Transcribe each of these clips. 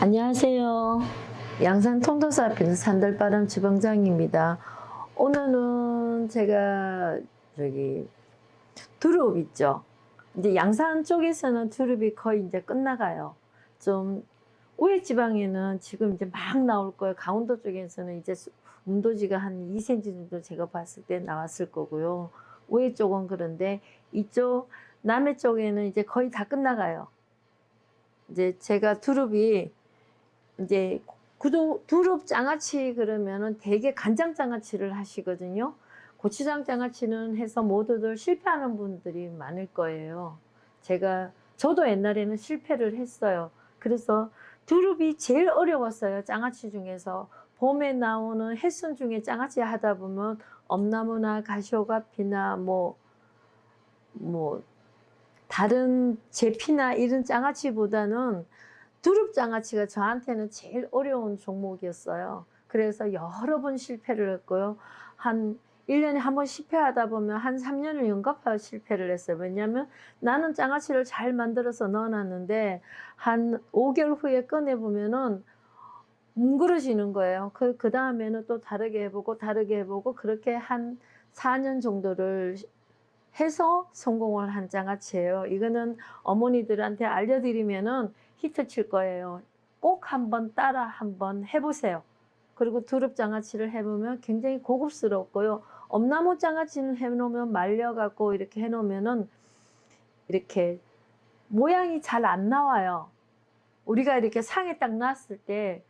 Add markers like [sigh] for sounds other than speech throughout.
안녕하세요. 양산 통도사 앞에 있는 산들바람 주방장입니다. 오늘은 제가 저기 두릅 있죠. 이제 양산 쪽에서는 두릅이 거의 이제 끝나가요. 좀 우회 지방에는 지금 이제 막 나올 거예요. 강원도 쪽에서는 이제 수- 음도지가 한 2cm 정도 제가 봤을 때 나왔을 거고요. 우회 쪽은 그런데 이쪽 남해 쪽에는 이제 거의 다 끝나가요. 이제 제가 두릅이 이제 구도 두릅 장아찌 그러면은 대개 간장 장아찌를 하시거든요. 고추장 장아찌는 해서 모두들 실패하는 분들이 많을 거예요. 제가 저도 옛날에는 실패를 했어요. 그래서 두릅이 제일 어려웠어요. 장아찌 중에서 봄에 나오는 해순 중에 장아찌 하다 보면 엄나무나 가시오가피나 뭐 뭐 다른 제피나 이런 장아찌보다는 두릅 장아찌가 저한테는 제일 어려운 종목이었어요. 그래서 여러 번 실패를 했고요. 한 1년에 한 번 실패하다 보면 한 3년을 연갑하여 실패를 했어요. 왜냐하면 나는 장아찌를 잘 만들어서 넣어놨는데 한 5개월 후에 꺼내보면은 뭉그러지는 거예요. 그, 그 다음에는 또 다르게 해보고 다르게 해보고 그렇게 한 4년 정도를 해서 성공을 한 장아찌예요. 이거는 어머니들한테 알려드리면은 히트 칠 거예요. 꼭 한번 따라 한번 해보세요. 그리고 두릅 장아찌를 해보면 굉장히 고급스럽고요. 엄나무 장아찌는 해놓으면 말려갖고 이렇게 해놓으면은 이렇게 모양이 잘 안 나와요. 우리가 이렇게 상에 딱 놨을 때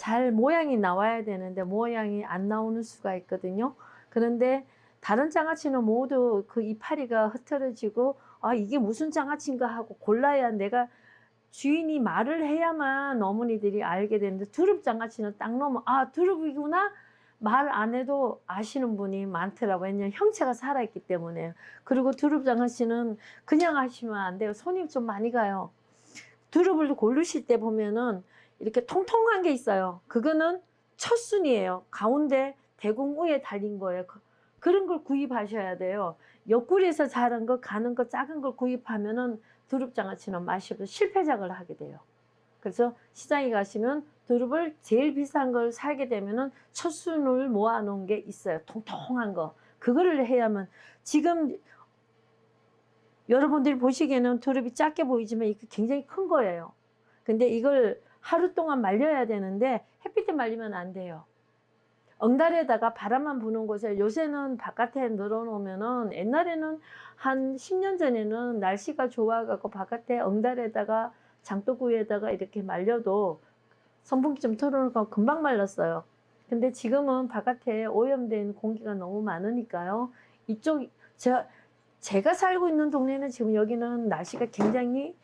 잘 모양이 나와야 되는데 모양이 안 나오는 수가 있거든요. 그런데 다른 장아찌는 모두 그 이파리가 흐트러지고 아 이게 무슨 장아찌인가 하고 골라야 내가 주인이 말을 해야만 어머니들이 알게 되는데 두릅 장아찌는 딱 넣으면 아 두릅이구나 말 안 해도 아시는 분이 많더라고요. 왜냐면 형체가 살아있기 때문에. 그리고 두릅 장아찌는 그냥 하시면 안 돼요. 손님 좀 많이 가요. 두릅을 고르실 때 보면은 이렇게 통통한 게 있어요. 그거는 첫 순이에요. 가운데 대궁 위에 달린 거예요. 그- 그런 걸 구입하셔야 돼요. 옆구리에서 자란 거, 가는 거, 작은 걸 구입하면은 두릅장아찌는 없어 실패작을 하게 돼요. 그래서 시장에 가시면 두릅을 제일 비싼 걸 사게 되면은 첫 순을 모아 놓은 게 있어요. 통통한 거. 그거를 해야만 지금 여러분들이 보시기에는 두릅이 작게 보이지만 이게 굉장히 큰 거예요. 근데 이걸 하루 동안 말려야 되는데 햇빛에 말리면 안 돼요. 엉달에다가 바람만 부는 곳에 요새는 바깥에 늘어놓으면은 옛날에는 한 10년 전에는 날씨가 좋아갖고 바깥에 엉달에다가 장독구에다가 이렇게 말려도 선풍기 좀 틀어놓고 금방 말랐어요. 근데 지금은 바깥에 오염된 공기가 너무 많으니까요. 이쪽 제가 제가 살고 있는 동네는 지금 여기는 날씨가 굉장히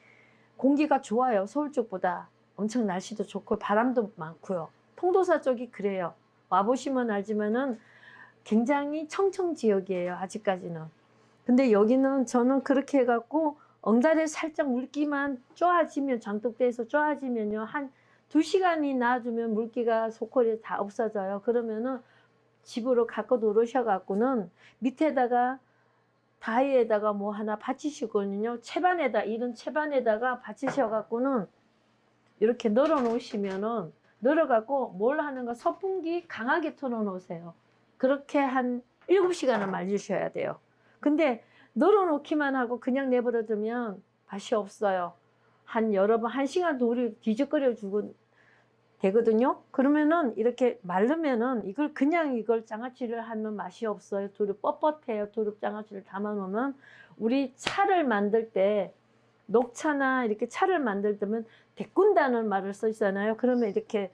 공기가 좋아요. 서울 쪽보다 엄청 날씨도 좋고 바람도 많고요. 통도사 쪽이 그래요. 와보시면 알지만은 굉장히 청청 지역이에요. 아직까지는. 근데 여기는 저는 그렇게 해갖고 엉달에 살짝 물기만 쪼아지면 장독대에서 쪼아지면요 한 두 시간이 놔두면 물기가 소콜이 다 없어져요. 그러면은 집으로 갖고 들어오셔갖고는 밑에다가 다이에다가 뭐 하나 받치시거든요. 채반에다 이런 채반에다가 받치셔갖고는 이렇게 널어 놓으시면은 널어갖고 뭘 하는가 선풍기 강하게 틀어 놓으세요. 그렇게 한 7시간을 말리셔야 돼요. 근데 널어 놓기만 하고 그냥 내버려 두면 맛이 없어요. 한 여러 번, 한 시간 우리 뒤적거려 주고 되거든요. 그러면은 이렇게 마르면은 이걸 그냥 이걸 장아찌를 하면 맛이 없어요. 두릅 뻣뻣해요. 두릅 장아찌를 담아 놓으면 우리 차를 만들 때 녹차나 이렇게 차를 만들 때면 데꾼다는 말을 쓰잖아요. 그러면 이렇게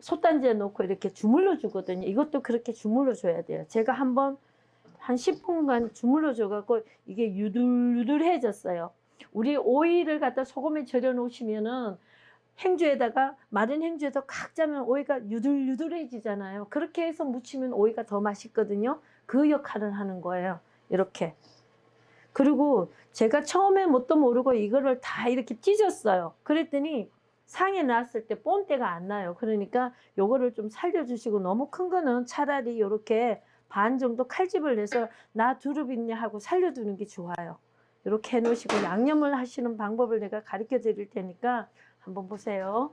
솥단지에 놓고 이렇게 주물러 주거든요. 이것도 그렇게 주물러 줘야 돼요. 제가 한번 한 10분간 주물러 줘갖고 이게 유들유들해졌어요. 우리 오이를 갖다 소금에 절여 놓으시면은 행주에다가 마른 행주에서 칵 짜면 오이가 유들유들해지잖아요. 그렇게 해서 무치면 오이가 더 맛있거든요. 그 역할을 하는 거예요. 이렇게. 그리고 제가 처음에 뭣도 모르고 이거를 다 이렇게 찢었어요. 그랬더니 상에 놨을 때 본때가 안 나요. 그러니까 요거를 좀 살려주시고 너무 큰 거는 차라리 이렇게 반 정도 칼집을 내서 나 두릅 있냐 하고 살려두는 게 좋아요. 이렇게 해놓으시고 양념을 하시는 방법을 내가 가르쳐 드릴 테니까 한번 보세요.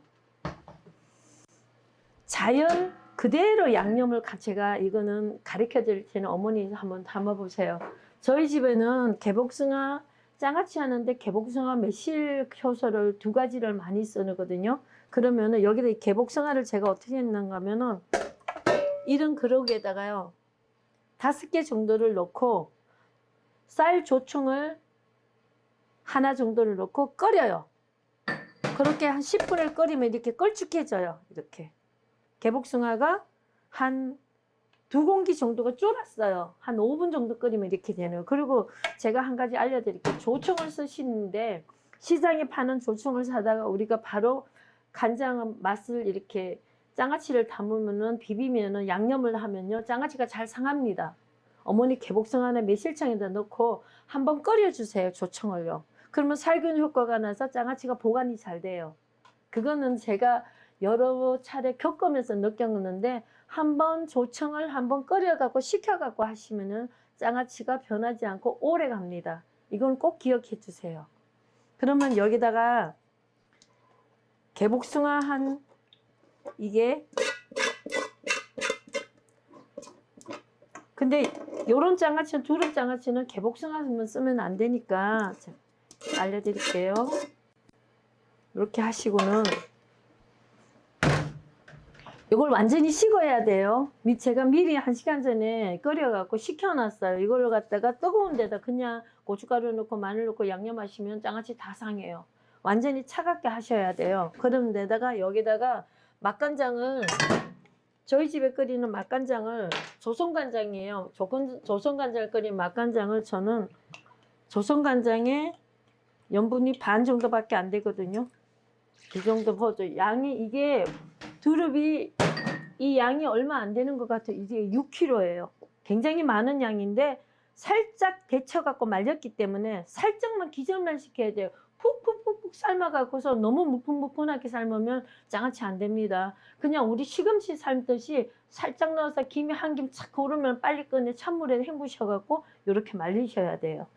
자연 그대로 양념을 가- 제가 이거는 가르쳐 드릴 때는 어머니 한번 담아 보세요. 저희 집에는 개복숭아 장아찌 하는데 개복숭아 매실 효소를 두 가지를 많이 쓰거든요. 그러면은 여기다 이 개복숭아를 제가 어떻게 했는가 하면은 이런 그릇에다가요. 다섯 개 정도를 넣고 쌀 조청을 하나 정도를 넣고 끓여요. 그렇게 한 10분을 끓이면 이렇게 걸쭉해져요. 이렇게. 개복숭아가 한 두 공기 정도가 쫄았어요. 한 5분 정도 끓이면 이렇게 되네요. 그리고 제가 한 가지 알려드릴게요. 조청을 쓰시는데 시장에 파는 조청을 사다가 우리가 바로 간장 맛을 이렇게 장아찌를 담으면은 비비면은 양념을 하면요 장아찌가 잘 상합니다. 어머니 개복숭아나 매실청에다 넣고 한번 끓여주세요 조청을요. 그러면 살균 효과가 나서 장아찌가 보관이 잘 돼요. 그거는 제가 여러 차례 겪으면서 느꼈는데 한번 조청을 한번 끓여갖고 식혀갖고 하시면은 장아찌가 변하지 않고 오래 갑니다. 이건 꼭 기억해 주세요. 그러면 여기다가 개복숭아 한 이게 근데 요런 장아찌는 두릅 장아찌는 개복숭아만 쓰면 안 되니까 자, 알려드릴게요. 이렇게 하시고는 이걸 완전히 식어야 돼요. 미- 제가 미리 한 시간 전에 끓여갖고 식혀놨어요. 이걸 갖다가 뜨거운 데다 그냥 고춧가루 넣고 마늘 넣고 양념하시면 장아찌 다 상해요. 완전히 차갑게 하셔야 돼요. 그런 데다가 여기다가 맛간장을 저희 집에 끓이는 맛간장을 조선간장이에요. 조건, 조선간장을 끓인 맛간장을 저는 조선간장에 염분이 반 정도밖에 안 되거든요. 이 정도 퍼져. 양이 이게 두릅이 이 양이 얼마 안 되는 것 같아요. 이게 6kg예요. 굉장히 많은 양인데 살짝 데쳐갖고 말렸기 때문에 살짝만 기절만 시켜야 돼요. 푹푹푹푹 삶아갖고서 너무 무풍무풍하게 삶으면 장아찌 안 됩니다. 그냥 우리 시금치 삶듯이 살짝 넣어서 김이 한 김 착 고르면 빨리 꺼내 찬물에 헹구셔갖고 이렇게 말리셔야 돼요.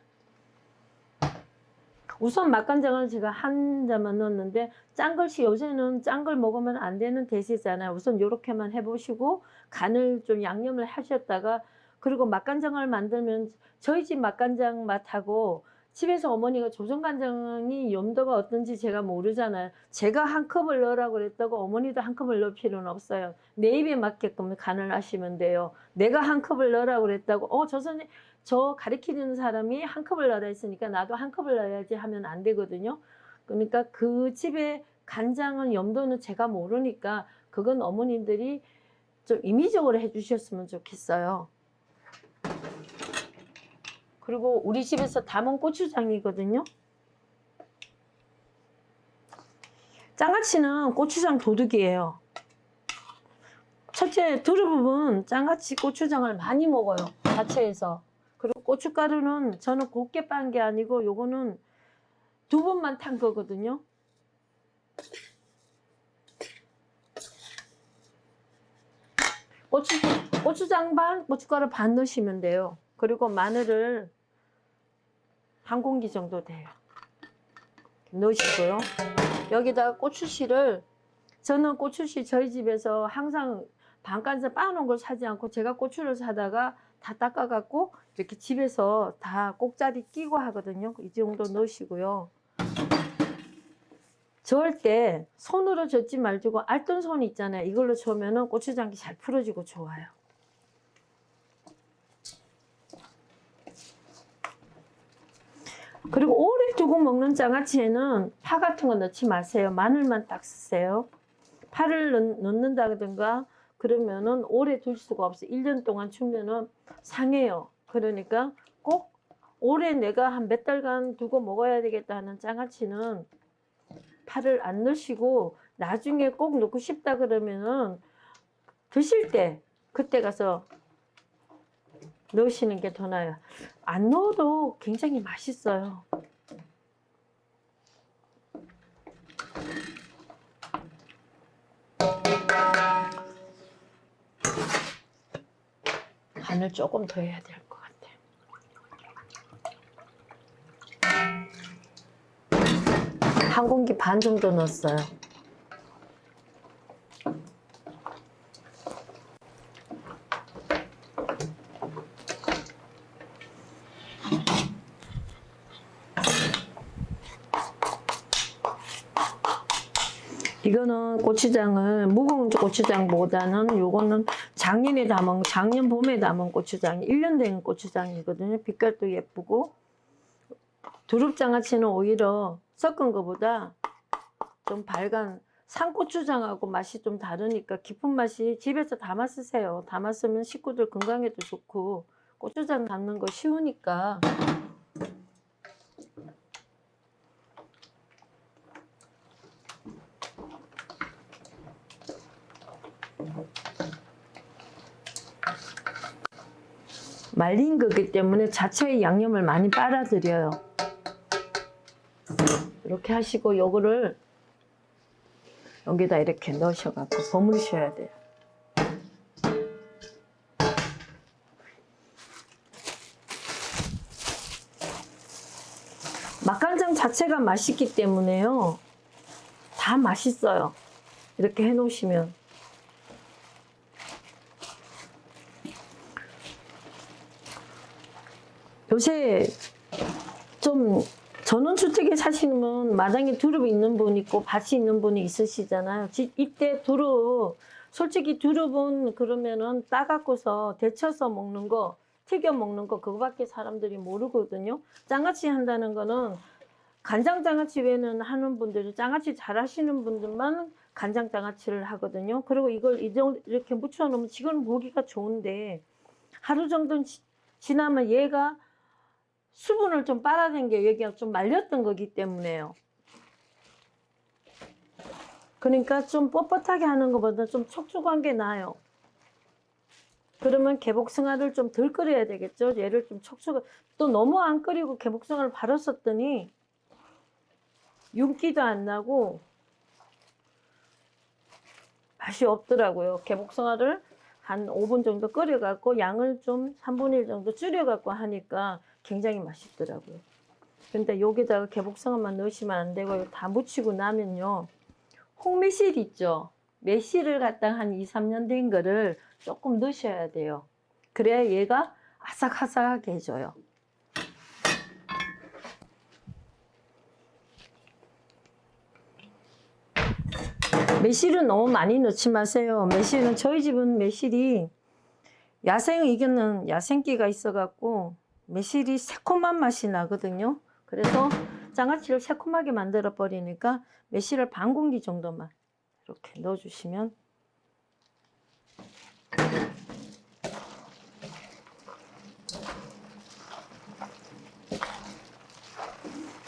우선 맛간장을 제가 한 잔만 넣었는데 짠 것이 요새는 짠 걸 먹으면 안 되는 대세잖아요. 우선 이렇게만 해보시고 간을 좀 양념을 하셨다가 그리고 맛간장을 만들면 저희 집 맛간장 맛하고 집에서 어머니가 조선간장이 염도가 어떤지 제가 모르잖아요. 제가 한 컵을 넣으라고 그랬다고 어머니도 한 컵을 넣을 필요는 없어요. 내 입에 맞게끔 간을 하시면 돼요. 내가 한 컵을 넣으라고 그랬다고 어 조선에 저 가리키는 사람이 한 컵을 넣으라 했으니까 나도 한 컵을 넣어야지 하면 안 되거든요. 그러니까 그 집에 간장은 염도는 제가 모르니까 그건 어머님들이 좀 임의적으로 해주셨으면 좋겠어요. 그리고 우리 집에서 담은 고추장이거든요. 장아찌는 고추장 도둑이에요. 첫째, 두릅은 장아찌 고추장을 많이 먹어요. 자체에서. 그리고 고춧가루는 저는 곱게 빤게 아니고 요거는 두 번만 탄 거거든요. 고추, 고추장 반, 고춧가루 반 넣으시면 돼요. 그리고 마늘을 한 공기 정도 돼요. 넣으시고요. 여기다가 고추씨를 저는 고추씨 저희 집에서 항상 반간장 빻아놓은 걸 사지 않고 제가 고추를 사다가 다 닦아갖고 이렇게 집에서 다 꼭자리 끼고 하거든요. 이 정도 넣으시고요. 저을 때 손으로 젓지 말고 알던 손 있잖아요. 이걸로 저으면 고추장이 잘 풀어지고 좋아요. 그리고 오래 두고 먹는 장아찌에는 파 같은 거 넣지 마세요. 마늘만 딱 쓰세요. 파를 넣, 넣는다든가 그러면은 오래 둘 수가 없어요. 1년 동안 주면은 상해요. 그러니까 꼭 오래 내가 한 몇 달간 두고 먹어야 되겠다 하는 장아찌는 파를 안 넣으시고 나중에 꼭 넣고 싶다 그러면은 드실 때 그때 가서 넣으시는 게 더 나아요. 안 넣어도 굉장히 맛있어요. 간을 조금 더 해야 될 것 같아요. 한 공기 반 정도 넣었어요. 이거는 고추장을 묵은 고추장보다는 요거는 작년에 담은 작년 봄에 담은 고추장 1년 된 고추장이거든요. 빛깔도 예쁘고 두릅장아찌는 오히려 섞은 것보다 좀 밝은 산고추장하고 맛이 좀 다르니까 깊은 맛이 집에서 담아 쓰세요. 담아 쓰면 식구들 건강에도 좋고 고추장 담는 거 쉬우니까 말린 거기 때문에 자체의 양념을 많이 빨아들여요. 이렇게 하시고 요거를 여기다 이렇게 넣으셔갖고 버무리셔야 돼요. 맛간장 자체가 맛있기 때문에요. 다 맛있어요. 이렇게 해 놓으시면. 요새 좀 전원주택에 사시는 분 마당에 두릅이 있는 분 있고 밭이 있는 분이 있으시잖아요. 지- 이때 두릅 솔직히 두릅은 그러면은 따갖고서 데쳐서 먹는 거 튀겨 먹는 거 그거밖에 사람들이 모르거든요. 장아찌 한다는 거는 간장 장아찌 외에는 하는 분들이 장아찌 잘 하시는 분들만 간장 장아찌를 하거든요. 그리고 이걸 이렇게 묻혀 놓으면 지금 보기가 좋은데 하루 정도 지- 지나면 얘가 수분을 좀 빨아낸 게 여기가 좀 말렸던 거기 때문에요. 그러니까 좀 뻣뻣하게 하는 것보다 좀 촉촉한 게 나아요. 그러면 개복숭아를 좀 덜 끓여야 되겠죠. 얘를 좀 촉촉, 또 너무 안 끓이고 개복숭아를 바로 썼더니 윤기도 안 나고 맛이 없더라고요. 개복숭아를 한 5분 정도 끓여갖고 양을 좀 3분의 1 정도 줄여갖고 하니까 굉장히 맛있더라고요. 근데 여기다가 개복숭아만 넣으시면 안 되고 다 묻히고 나면요. 홍매실 있죠? 매실을 갖다 한 2, 3년 된 거를 조금 넣으셔야 돼요. 그래야 얘가 아삭아삭하게 해줘요. 매실은 너무 많이 넣지 마세요. 매실은 저희 집은 매실이 야생 이거는 야생기가 있어갖고 매실이 새콤한 맛이 나거든요. 그래서 장아찌를 새콤하게 만들어 버리니까 매실을 반 공기 정도만 이렇게 넣어주시면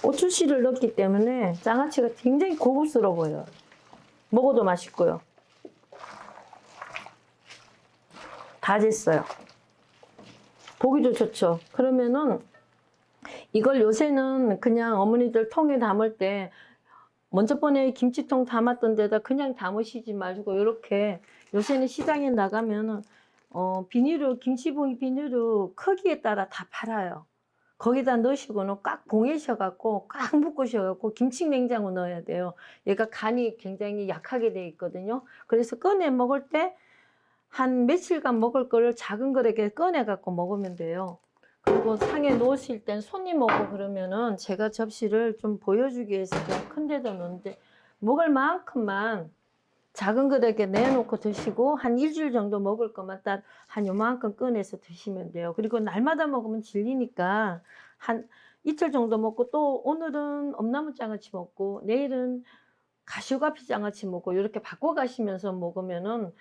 고추씨를 넣기 때문에 장아찌가 굉장히 고급스러워 보여요. 먹어도 맛있고요. 다 됐어요. 보기도 좋죠. 그러면은 이걸 요새는 그냥 어머니들 통에 담을 때 먼저 번에 김치통 담았던 데다 그냥 담으시지 말고 이렇게 요새는 시장에 나가면은 어 비닐로 김치봉이 비닐로 크기에 따라 다 팔아요. 거기다 넣으시고는 꽉 봉해셔 갖고 꽉 묶으셔 갖고 김치 냉장고 넣어야 돼요. 얘가 간이 굉장히 약하게 돼 있거든요. 그래서 꺼내 먹을 때 한 며칠간 먹을 거를 작은 거에게 꺼내 갖고 먹으면 돼요. 그리고 상에 놓으실 땐 손님 오고 그러면은 제가 접시를 좀 보여주기 위해서 큰 데다 놓는데 먹을 만큼만 작은 거에게 내놓고 드시고 한 일주일 정도 먹을 것만 딱 한 요만큼 꺼내서 드시면 돼요. 그리고 날마다 먹으면 질리니까 한 이틀 정도 먹고 또 오늘은 엄나무 장아찌 먹고 내일은 가시오가피 장아찌 먹고 이렇게 바꿔 가시면서 먹으면은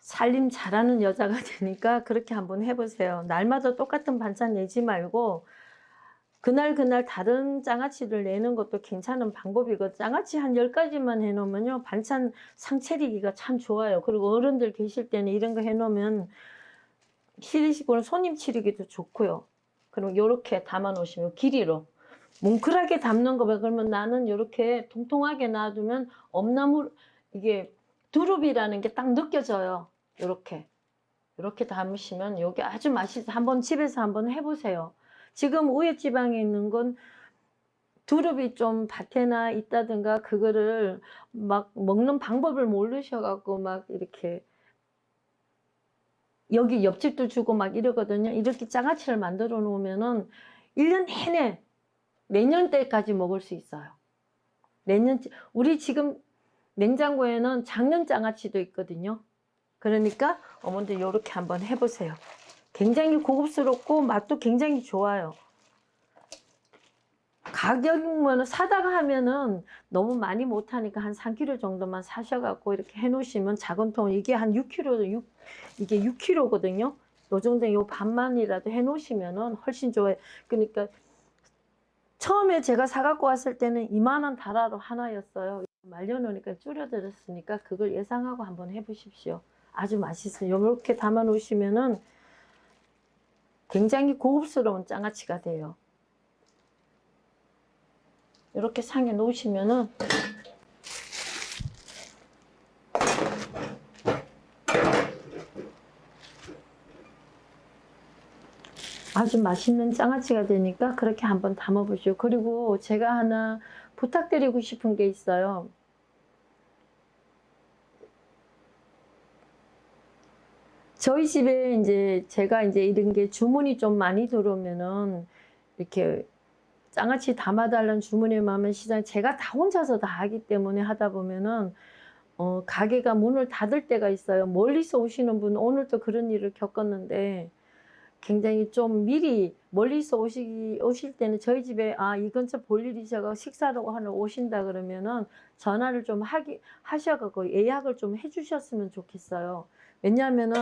살림 잘하는 여자가 [laughs] 되니까 그렇게 한번 해보세요. 날마다 똑같은 반찬 내지 말고 그날 그날 다른 장아찌를 내는 것도 괜찮은 방법이고 장아찌 한 10가지만 해놓으면요 반찬 상 차리기가 참 좋아요. 그리고 어른들 계실 때는 이런 거 해놓으면 시리시고는 손님 치르기도 좋고요. 그럼 요렇게 담아 놓으시면 길이로 뭉클하게 담는 거 그러면 나는 요렇게 통통하게 놔두면 엄나무 이게 두릅이라는 게 딱 느껴져요. 요렇게 이렇게 담으시면 여기 아주 맛있어. 한번 집에서 한번 해보세요. 지금 우에 지방에 있는 건 두릅이 좀 밭에나 있다든가 그거를 막 먹는 방법을 모르셔갖고 막 이렇게 여기 옆집도 주고 막 이러거든요. 이렇게 장아찌를 만들어 놓으면은 1년 내내 내년 때까지 먹을 수 있어요. 내년 우리 지금 냉장고에는 작년 장아찌도 있거든요. 그러니까 어머니들 이렇게 한번 해보세요. 굉장히 고급스럽고 맛도 굉장히 좋아요. 가격은 사다가 하면은 너무 많이 못하니까 한 3kg 정도만 사셔갖고 이렇게 해놓으시면 작은 통 이게 한 6kg, 6, 이게 6kg거든요. 요 정도 요 반만이라도 해놓으시면은 훨씬 좋아요. 그러니까 처음에 제가 사갖고 왔을 때는 2만 원 달아로 하나였어요. 말려놓으니까 줄여들었으니까 그걸 예상하고 한번 해보십시오. 아주 맛있어요. 이렇게 담아 놓으시면은 굉장히 고급스러운 장아찌가 돼요. 이렇게 상에 놓으시면은 아주 맛있는 장아찌가 되니까 그렇게 한번 담아보시오. 그리고 제가 하나 부탁드리고 싶은 게 있어요. 저희 집에 이제 제가 이제 이런 게 주문이 좀 많이 들어오면은 이렇게 장아찌 담아달라는 주문이 많으면 시장 제가 다 혼자서 다 하기 때문에 하다 보면은 어, 가게가 문을 닫을 때가 있어요. 멀리서 오시는 분 오늘도 그런 일을 겪었는데 굉장히 좀 미리 멀리서 오시, 오실 때는 저희 집에 아, 이 근처 볼 일이셔가 식사를 하러 오신다 그러면은 전화를 좀 하기, 하셔갖고 예약을 좀 해주셨으면 좋겠어요. 왜냐하면은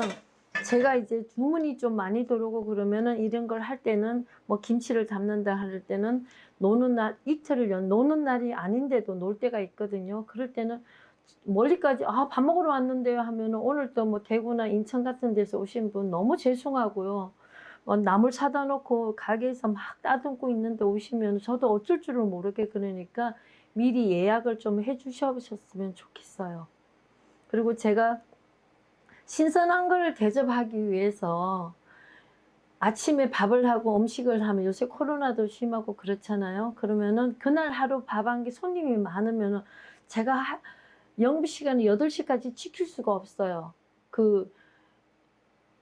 제가 이제 주문이 좀 많이 들어오고 그러면은 이런 걸 할 때는 뭐 김치를 담는다 할 때는 노는 날 이틀을 연 노는 날이 아닌데도 놀 때가 있거든요. 그럴 때는 멀리까지 아 밥 먹으러 왔는데요 하면은 오늘 또 뭐 대구나 인천 같은 데서 오신 분 너무 죄송하고요. 어, 나물 사다 놓고 가게에서 막 따듬고 있는데 오시면 저도 어쩔 줄을 모르게 그러니까 미리 예약을 좀 해주셨으면 좋겠어요. 그리고 제가 신선한 걸 대접하기 위해서 아침에 밥을 하고 음식을 하면 요새 코로나도 심하고 그렇잖아요. 그러면은 그날 하루 밥한게 손님이 많으면은 제가 하- 영업 시간이 8시까지 지킬 수가 없어요. 그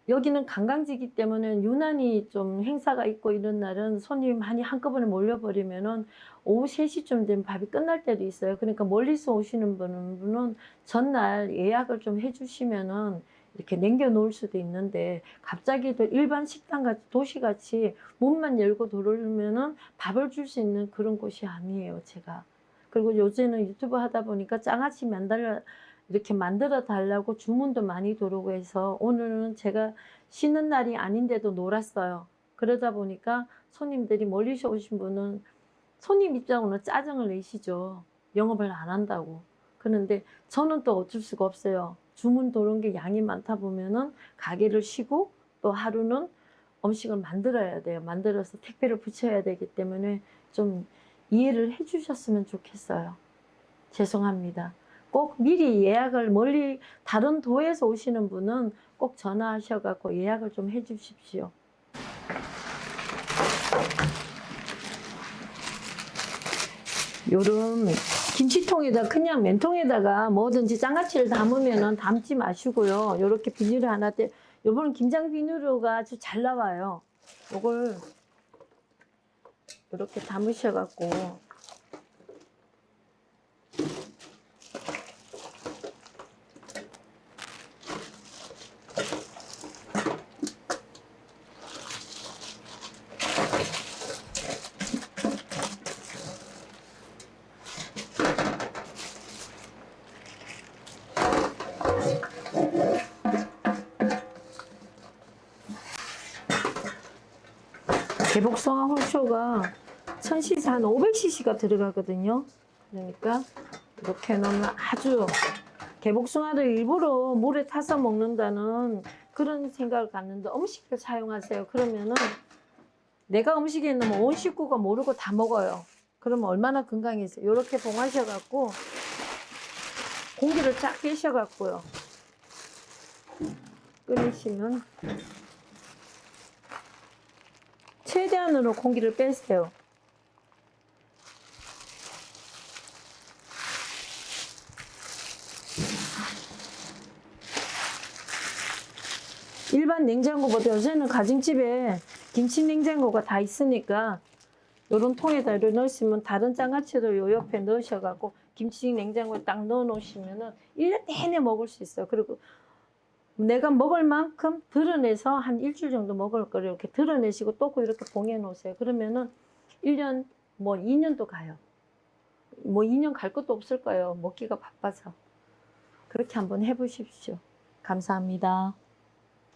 여기는 관광지기 때문에 유난히 좀 행사가 있고 이런 날은 손님이 많이 한꺼번에 몰려버리면은 오후 3시쯤 되면 밥이 끝날 때도 있어요. 그러니까 멀리서 오시는 분은, 전날 예약을 좀 해주시면은 이렇게 남겨놓을 수도 있는데 갑자기 또 일반 식당 같이 도시같이 문만 열고 들어오면은 밥을 줄 수 있는 그런 곳이 아니에요, 제가. 그리고 요새는 유튜브 하다 보니까 장아찌 만들어 이렇게 만들어 달라고 주문도 많이 들어오고 해서 오늘은 제가 쉬는 날이 아닌데도 놀았어요. 그러다 보니까 손님들이 멀리서 오신 분은 손님 입장으로는 짜증을 내시죠. 영업을 안 한다고. 그런데 저는 또 어쩔 수가 없어요. 주문 들어온 게 양이 많다 보면은 가게를 쉬고 또 하루는 음식을 만들어야 돼요. 만들어서 택배를 붙여야 되기 때문에 좀 이해를 해주셨으면 좋겠어요. 죄송합니다. 꼭 미리 예약을 멀리 다른 도에서 오시는 분은 꼭 전화하셔갖고 예약을 좀 해주십시오. 요런 김치통에다 그냥 맨통에다가 뭐든지 장아찌를 담으면은 담지 마시고요. 요렇게 비닐을 하나 떼. 요번은 김장 비누로가 아주 잘 나와요. 요걸 이렇게 담으셔갖고 개복성화 홀쇼가 1000cc 한 500cc가 들어가거든요. 그러니까 이렇게 넣으면 아주 개복숭아를 일부러 물에 타서 먹는다는 그런 생각을 갖는데 음식을 사용하세요. 그러면은 내가 음식에 넣으면 온 식구가 모르고 다 먹어요. 그러면 얼마나 건강해져요. 이렇게 봉하셔갖고 공기를 쫙 빼셔갖고요. 끓이시면 최대한으로 공기를 빼세요. 일반 냉장고보다 요새는 가정집에 김치 냉장고가 다 있으니까 요런 통에다 이렇게 넣으시면 다른 장아찌도 요 옆에 넣으셔갖고 김치 냉장고에 딱 넣어 놓으시면은 1년 내내 먹을 수 있어요. 그리고 내가 먹을 만큼 드러내서 한 일주일 정도 먹을 거를 이렇게 드러내시고 또 이렇게 봉해 놓으세요. 그러면은 1년 뭐 2년도 가요. 뭐 2년 갈 것도 없을 거예요. 먹기가 바빠서. 그렇게 한번 해 보십시오. 감사합니다.